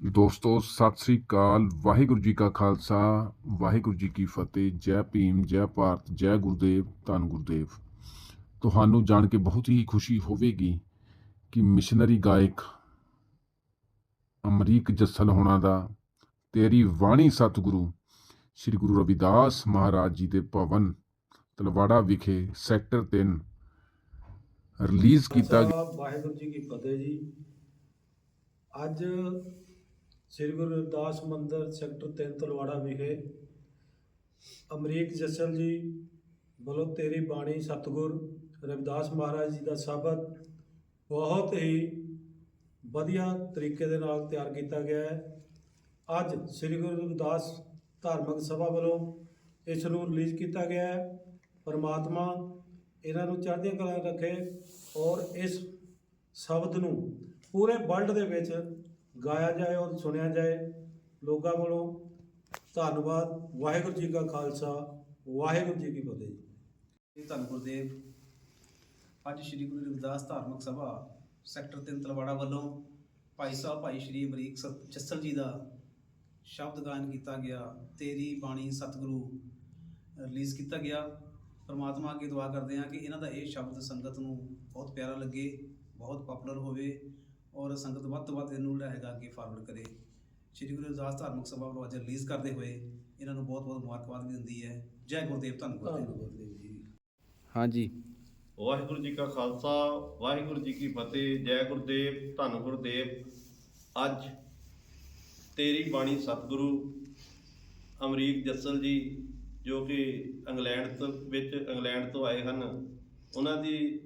ਦੋਸਤੋ, ਸਤਿ ਸ੍ਰੀ ਅਕਾਲ। ਵਾਹਿਗੁਰੂ ਜੀ ਕਾ ਖਾਲਸਾ। ਵਾਹਿਗੁਰੂ ਜੀ ਕੀ ਫਤਿਹ। ਜੈ ਭੀਮ, ਜੈ ਭਾਰਤ, ਜੈ ਗੁਰਦੇਵ, ਧੰਨ ਗੁਰਦੇਵ। ਤੁਹਾਨੂੰ ਜਾਣ ਕੇ ਬਹੁਤ ਹੀ ਖੁਸ਼ੀ ਹੋਵੇਗੀ ਕਿ ਮਿਸ਼ਨਰੀ ਗਾਇਕ ਅਮਰੀਕ ਜੱਸਲ ਹੋਣਾ ਦਾ, ਤੇਰੀ ਵਾਣੀ ਸਤਿਗੁਰੂ ਸ੍ਰੀ ਗੁਰੂ ਰਵਿਦਾਸ ਮਹਾਰਾਜ ਜੀ ਦੇ ਭਵਨ ਤਲਵਾੜਾ ਵਿਖੇ ਸੈਕਟਰ 3 ਰਿਲੀਜ਼ ਕੀਤਾ ਗਿਆ। ਵਾਹਿਗੁਰੂ ਜੀ ਕੀ ਫਤਿਹ ਜੀ। ਅੱਜ ਸ੍ਰੀ ਗੁਰੂ ਰਵਿਦਾਸ ਮੰਦਿਰ ਸੈਕਟਰ 3 ਤਲਵਾੜਾ ਵਿਖੇ ਅਮਰੀਕ ਜਸਲ ਜੀ ਵੱਲੋਂ ਤੇਰੀ ਬਾਣੀ ਸਤਿਗੁਰ ਰਵਿਦਾਸ ਮਹਾਰਾਜ ਜੀ ਦਾ ਸ਼ਬਦ ਬਹੁਤ ਹੀ ਵਧੀਆ ਤਰੀਕੇ ਦੇ ਨਾਲ ਤਿਆਰ ਕੀਤਾ ਗਿਆ ਹੈ। ਅੱਜ ਸ੍ਰੀ ਗੁਰੂ ਰਵਿਦਾਸ ਧਾਰਮਿਕ ਸਭਾ ਵੱਲੋਂ ਇਸ ਨੂੰ ਰਿਲੀਜ਼ ਕੀਤਾ ਗਿਆ ਹੈ। ਪਰਮਾਤਮਾ ਇਹਨਾਂ ਨੂੰ ਚੜ੍ਹਦੀਆਂ ਕਲਾ ਰੱਖੇ ਔਰ ਇਸ ਸ਼ਬਦ ਨੂੰ ਪੂਰੇ ਵਰਲਡ ਦੇ ਵਿੱਚ ਗਾਇਆ ਜਾਏ ਔਰ ਸੁਣਿਆ ਜਾਏ, ਲੋਕਾਂ ਵੱਲੋਂ ਧੰਨਵਾਦ, ਵਾਹਿਗੁਰੂ ਜੀ ਕਾ ਖਾਲਸਾ, ਵਾਹਿਗੁਰੂ ਜੀ ਕੀ ਫਤਿਹ ਜੀ। ਧੰਨ ਗੁਰਦੇਵ, ਅੱਜ ਸ੍ਰੀ ਗੁਰੂ ਰਵਿਦਾਸ ਧਾਰਮਿਕ ਸਭਾ ਸੈਕਟਰ 3 ਤਲਵਾੜਾ ਵੱਲੋਂ ਭਾਈ ਸਾਹਿਬ ਭਾਈ ਸ਼੍ਰੀ ਅਮਰੀਕ ਸਤ- ਜੱਸਲ ਜੀ ਦਾ ਸ਼ਬਦ ਗਾਇਨ ਕੀਤਾ ਗਿਆ, ਤੇਰੀ ਬਾਣੀ ਸਤਿਗੁਰੂ ਰਿਲੀਜ਼ ਕੀਤਾ ਗਿਆ। ਪਰਮਾਤਮਾ ਅੱਗੇ ਦੁਆ ਕਰਦੇ ਹਾਂ ਕਿ ਇਹਨਾਂ ਦਾ ਇਹ ਸ਼ਬਦ ਸੰਗਤ ਨੂੰ ਬਹੁਤ ਪਿਆਰਾ ਲੱਗੇ, ਬਹੁਤ ਪਪੂਲਰ ਹੋਵੇ। ਔਰ ਸੰਗਤ ਵੱਧ ਤੋਂ ਵੱਧ ਇਹਨੂੰ ਜਿਹੜਾ ਹੈਗਾ ਅੱਗੇ ਫਾਰਵਰਡ ਕਰੇ। ਸ੍ਰੀ ਗੁਰੂ ਰਵਿਦਾਸ ਧਾਰਮਿਕ ਸਭਾ ਵੱਲੋਂ ਅੱਜ ਰਿਲੀਜ਼ ਕਰਦੇ ਹੋਏ ਇਹਨਾਂ ਨੂੰ ਬਹੁਤ ਬਹੁਤ ਮੁਬਾਰਕਬਾਦ ਵੀ ਦਿੰਦੀ ਹੈ। ਜੈ ਗੁਰਦੇਵ। ਧੰਨ ਗੁਰਦੇਵ ਜੀ। ਹਾਂਜੀ। ਵਾਹਿਗੁਰੂ ਜੀ ਕਾ ਖਾਲਸਾ ਵਾਹਿਗੁਰੂ ਜੀ ਕੀ ਫਤਿਹ ਜੈ ਗੁਰਦੇਵ ਧੰਨ ਗੁਰਦੇਵ। ਅੱਜ ਤੇਰੀ ਬਾਣੀ ਸਤਿਗੁਰੂ ਅਮਰੀਕ ਜੱਸਲ ਜੀ ਜੋ ਕਿ ਇੰਗਲੈਂਡ ਤੋਂ ਵਿੱਚ ਇੰਗਲੈਂਡ ਤੋਂ ਆਏ ਹਨ ਉਹਨਾਂ ਦੀ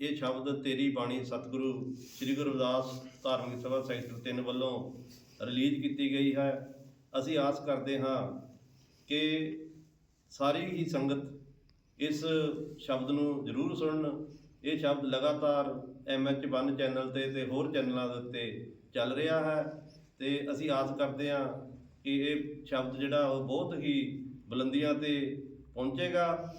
ਇਹ ਸ਼ਬਦ ਤੇਰੀ ਬਾਣੀ ਸਤਿਗੁਰੂ ਸ੍ਰੀ ਗੁਰੂ ਰਵਿਦਾਸ ਧਾਰਮਿਕ ਸਭਾ ਸੈਕਟਰ 3 ਵੱਲੋਂ ਰਿਲੀਜ਼ ਕੀਤੀ ਗਈ ਹੈ। ਅਸੀਂ ਆਸ ਕਰਦੇ ਹਾਂ ਕਿ ਸਾਰੀ ਹੀ ਸੰਗਤ ਇਸ ਸ਼ਬਦ ਨੂੰ ਜ਼ਰੂਰ ਸੁਣਨ। ਇਹ ਸ਼ਬਦ ਲਗਾਤਾਰ MH1 ਚੈਨਲ ਤੇ ਤੇ ਹੋਰ ਚੈਨਲਾਂ ਦੇ ਉੱਤੇ ਚੱਲ ਰਿਹਾ ਹੈ ਤੇ ਅਸੀਂ ਆਸ ਕਰਦੇ ਹਾਂ ਕਿ ਇਹ ਸ਼ਬਦ ਜਿਹੜਾ ਉਹ ਬਹੁਤ ਹੀ ਬੁਲੰਦੀਆਂ ਤੇ ਪਹੁੰਚੇਗਾ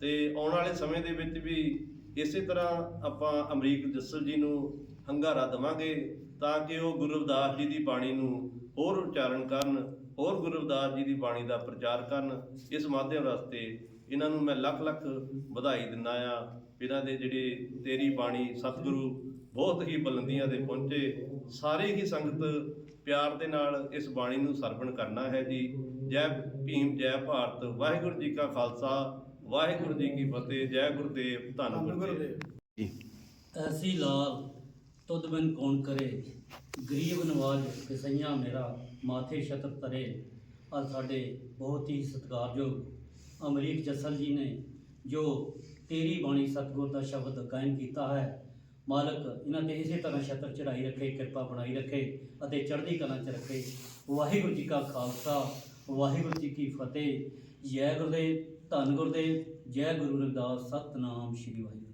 ਤੇ ਆਉਣ ਵਾਲੇ ਸਮੇਂ ਦੇ ਵਿੱਚ ਵੀ ਇਸੇ ਤਰ੍ਹਾਂ ਆਪਾਂ ਅਮਰੀਕ ਜੱਸਲ ਜੀ ਨੂੰ ਹੰਗਾਰਾ ਦੇਵਾਂਗੇ ਤਾਂ ਕਿ ਉਹ ਗੁਰੂ ਰਵਿਦਾਸ ਜੀ ਦੀ ਬਾਣੀ ਨੂੰ ਹੋਰ ਉਚਾਰਨ ਕਰਨ, ਹੋਰ ਗੁਰੂ ਰਵਿਦਾਸ ਜੀ ਦੀ ਬਾਣੀ ਦਾ ਪ੍ਰਚਾਰ ਕਰਨ। ਇਸ ਮਾਧਿਅਮ ਰਸਤੇ ਇਹਨਾਂ ਨੂੰ ਮੈਂ ਲੱਖ ਲੱਖ ਵਧਾਈ ਦਿੰਦਾ ਆ ਇਹਨਾਂ ਦੇ ਜਿਹੜੇ ਤੇਰੀ ਬਾਣੀ ਸਤਿਗੁਰੂ ਬਹੁਤ ਹੀ ਬੁਲੰਦੀਆਂ 'ਤੇ ਪਹੁੰਚੇ, ਸਾਰੇ ਹੀ ਸੰਗਤ ਪਿਆਰ ਦੇ ਨਾਲ ਇਸ ਬਾਣੀ ਨੂੰ ਸਰਵਣ ਕਰਨਾ ਹੈ ਜੀ। ਜੈ ਭੀਮ, ਜੈ ਭਾਰਤ, ਵਾਹਿਗੁਰੂ ਜੀ ਕਾ ਖਾਲਸਾ। ਵਾਹਿਗੁਰੂ ਜੀ ਕੀ ਫਤਿਹ ਜੈ ਗੁਰਦੇਵ ਧੰਨ ਗੁਰਦੇਵ। ਗੁਰਦੇਵ। ਐਸੀ ਲਾਲ ਤੁਧ ਬਿਨ ਕੌਣ ਕਰੇ ਗਰੀਬ ਨਵਾਜ ਕਿਸਈਆਂ ਮੇਰਾ ਮਾਥੇ ਛਤਰ ਤਰੇ ਅੱਜ ਸਾਡੇ ਬਹੁਤ ਹੀ ਸਤਿਕਾਰਯੋਗ ਅਮਰੀਕ ਜਸਲ ਜੀ ਨੇ ਜੋ ਤੇਰੀ ਬਾਣੀ ਸਤਿਗੁਰ ਦਾ ਸ਼ਬਦ ਗਾਇਨ ਕੀਤਾ ਹੈ ਮਾਲਕ ਇਹਨਾਂ ਤੇ ਇਸੇ ਤਰ੍ਹਾਂ ਛਤਰ ਚੜਾਈ ਰੱਖੇ ਕਿਰਪਾ ਬਣਾਈ ਰੱਖੇ ਅਤੇ ਚੜ੍ਹਦੀ ਕਲਾ ਚ ਰੱਖੇ। ਵਾਹਿਗੁਰੂ ਜੀ ਕਾ ਖਾਲਸਾ ਵਾਹਿਗੁਰੂ ਜੀ ਕੀ ਫਤਿਹ। ਜੈ ਗੁਰਦੇਵ। ਧੰਨ ਗੁਰਦੇਵ ਜੈ ਗੁਰੂ ਰਵਿਦਾਸ ਸਤਨਾਮ ਸ੍ਰੀ ਵਾਹਿਗੁਰੂ।